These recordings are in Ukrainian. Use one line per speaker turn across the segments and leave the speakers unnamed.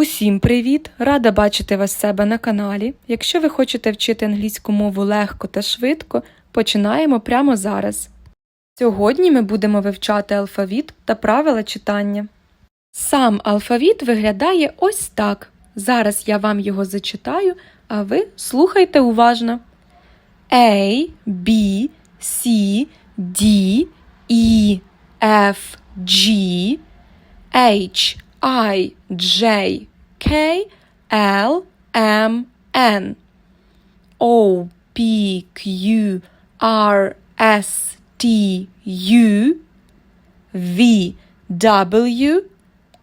Усім привіт! Рада бачити вас себе на каналі. Якщо ви хочете вчити англійську мову легко та швидко, починаємо прямо зараз. Сьогодні ми будемо вивчати алфавіт та правила читання. Сам алфавіт виглядає ось так. Зараз я вам його зачитаю, а ви слухайте уважно. A, B, C, D, E, F, G, H, I, J, K, L, M, N, O, P, Q, R, S, T, U, V, W,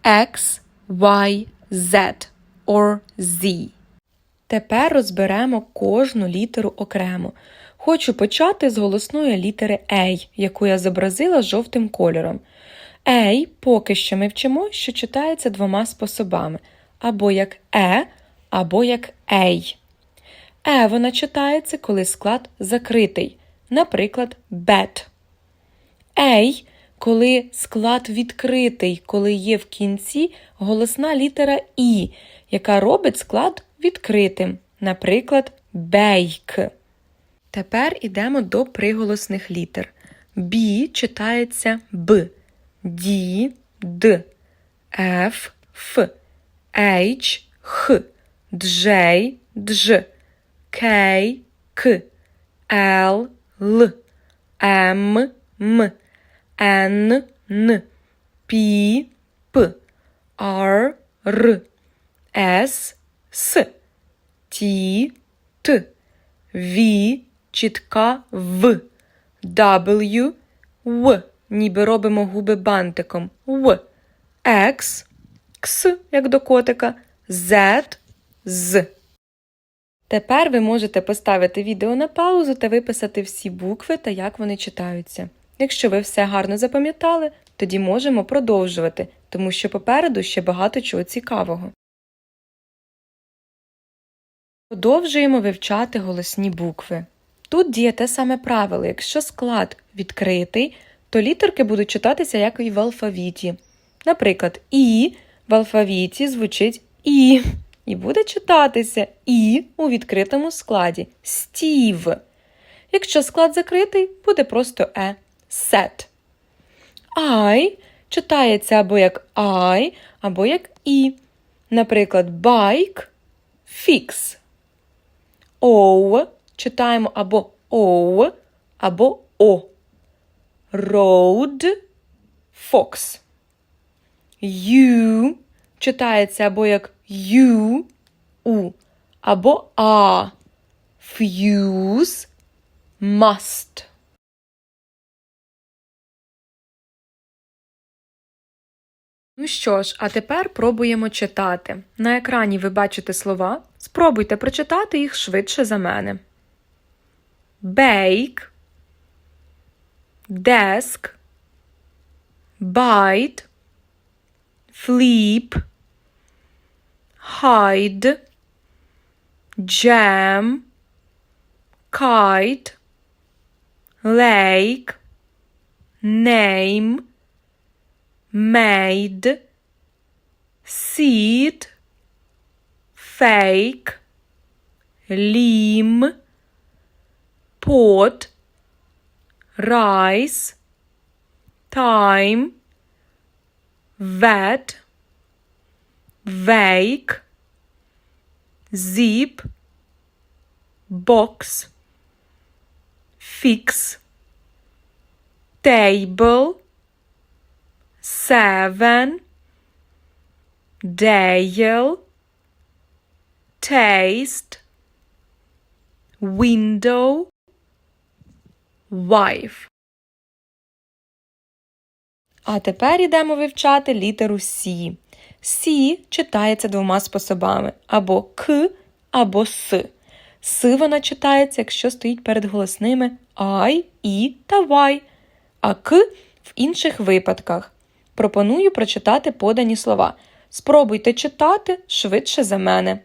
X, Y, Z or Z. Тепер розберемо кожну літеру окремо. Хочу почати з голосної літери A, яку я зобразила жовтим кольором. A поки що ми вчимо, що читається двома способами: або як Е, або як Ей. Е вона читається, коли склад закритий, наприклад, bed. Ей, коли склад відкритий, коли є в кінці голосна літера І, яка робить склад відкритим, наприклад, bake. Тепер ідемо до приголосних літер. Б читається Б, Д, Д, Ф, Ф, H, Х, Дж, Дж, К, К, Л, Л, М, М, Н, Н, П, П, Р, Р, С, С, Т, Т, В, чітка В, W, В, ніби робимо губи бантиком, В, X, Кс, як до котика, Z, З. Тепер ви можете поставити відео на паузу та виписати всі букви та як вони читаються. Якщо ви все гарно запам'ятали, тоді можемо продовжувати, тому що попереду ще багато чого цікавого. Продовжуємо вивчати голосні букви. Тут діє те саме правило. Якщо склад відкритий, то літерки будуть читатися як і в алфавіті. Наприклад, І в алфавіті звучить І, і буде читатися І у відкритому складі Стів. Якщо склад закритий, буде просто Е сет. I читається або як I, або як І. Наприклад, байк фікс. Оу читаємо або оу, або о. Road fox. You читається або як you, у, або а. Fuse must. Ну що ж, а тепер пробуємо читати. На екрані ви бачите слова. Спробуйте прочитати їх швидше за мене. Bake, desk, bite, flip, hide, jam, kite, lake, name, made, seed, fake, lim, pot, rice, time, vet, wake, zip, box, fix, table, seven, Dale, taste, window, wife. А тепер йдемо вивчати літеру Сі. Сі читається двома способами: або К, або С. С вона читається, якщо стоїть перед голосними I, І та Y, а К в інших випадках. Пропоную прочитати подані слова. Спробуйте читати швидше за мене.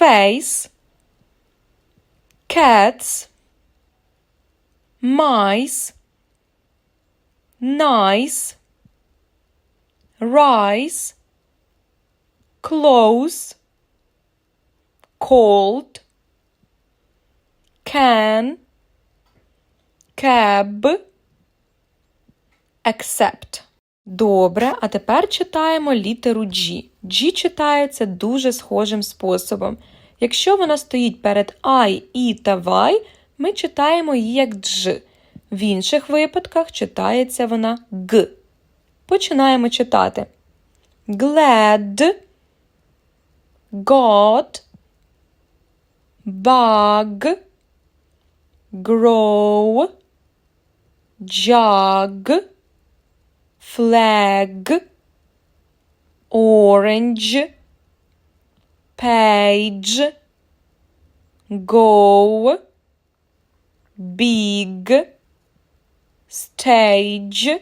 Face, cats, mice, nice, rice, close, cold, can, cab, accept. Добре, а тепер читаємо літеру G. G читається дуже схожим способом. Якщо вона стоїть перед I, E та Y, ми читаємо її як Дж. В інших випадках читається вона Г. Починаємо читати. Glad, got, bug, grow, jug, flag, orange, page, go, big, stage,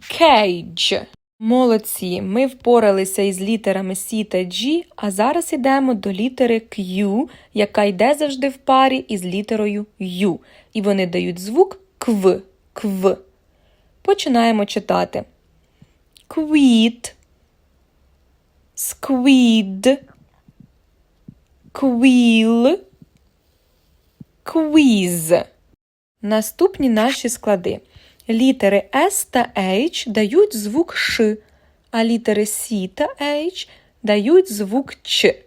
cage. Молодці, ми впоралися із літерами C та G, а зараз йдемо до літери Q, яка йде завжди в парі із літерою U. І вони дають звук кв, кв. Починаємо читати. Quit, squid, quill, quiz. Наступні наші склади. Літери S та H дають звук Ш, а літери C та H дають звук Ч.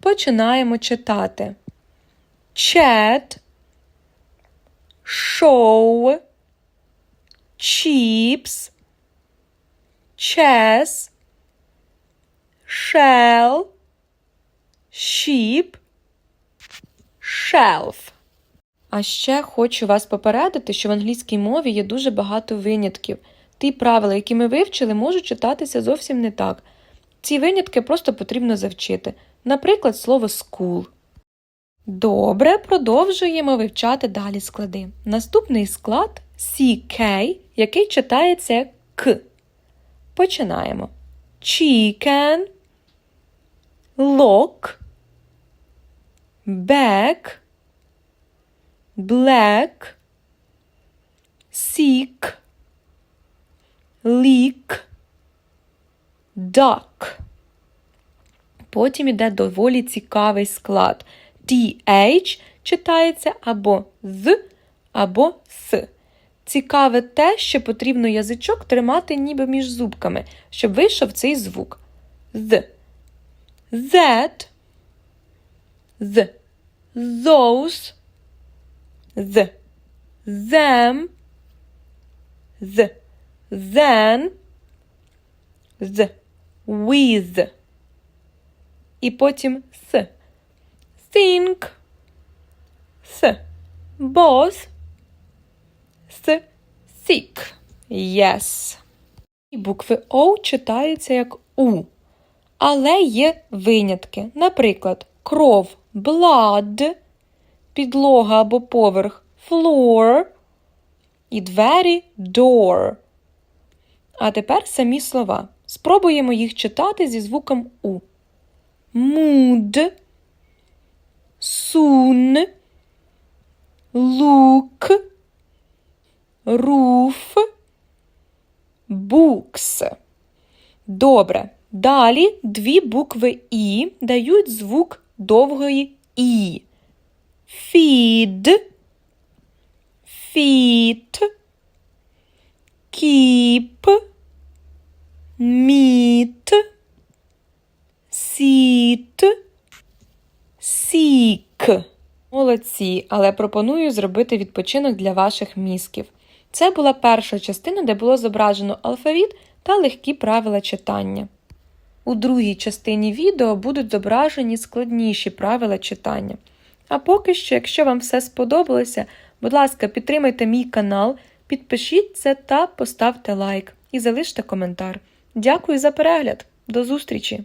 Починаємо читати. Chat, show, chips, chess, shell, sheep, shelf. А ще хочу вас попередити, що в англійській мові є дуже багато винятків. Ті правила, які ми вивчили, можуть читатися зовсім не так. Ці винятки просто потрібно завчити. Наприклад, слово school. Добре, продовжуємо вивчати далі склади. Наступний склад CK, який читається К. Починаємо. Chicken, lock, back, black, sick, leak, duck. Потім іде доволі цікавий склад. TH читається або з, або с. Цікаве те, що потрібно язичок тримати ніби між зубками, щоб вийшов цей звук. З. That. З. Those. З. Them. З. Then. З. With. І потім с. Think. С. Both. С. Sick. Yes. І букви O читаються як У. Але є винятки. Наприклад, кров blood, підлога або поверх floor і двері door. А тепер самі слова. Спробуємо їх читати зі звуком У. Mood, soon, look, roof, books. Добре. Далі дві букви І дають звук довгої І. Feed, feet, keep, meet, seat, seek. Молодці, але пропоную зробити відпочинок для ваших мізків. Це була перша частина, де було зображено алфавіт та легкі правила читання. У другій частині відео будуть зображені складніші правила читання. А поки що, якщо вам все сподобалося, будь ласка, підтримайте мій канал, підпишіться та поставте лайк і залиште коментар. Дякую за перегляд! До зустрічі!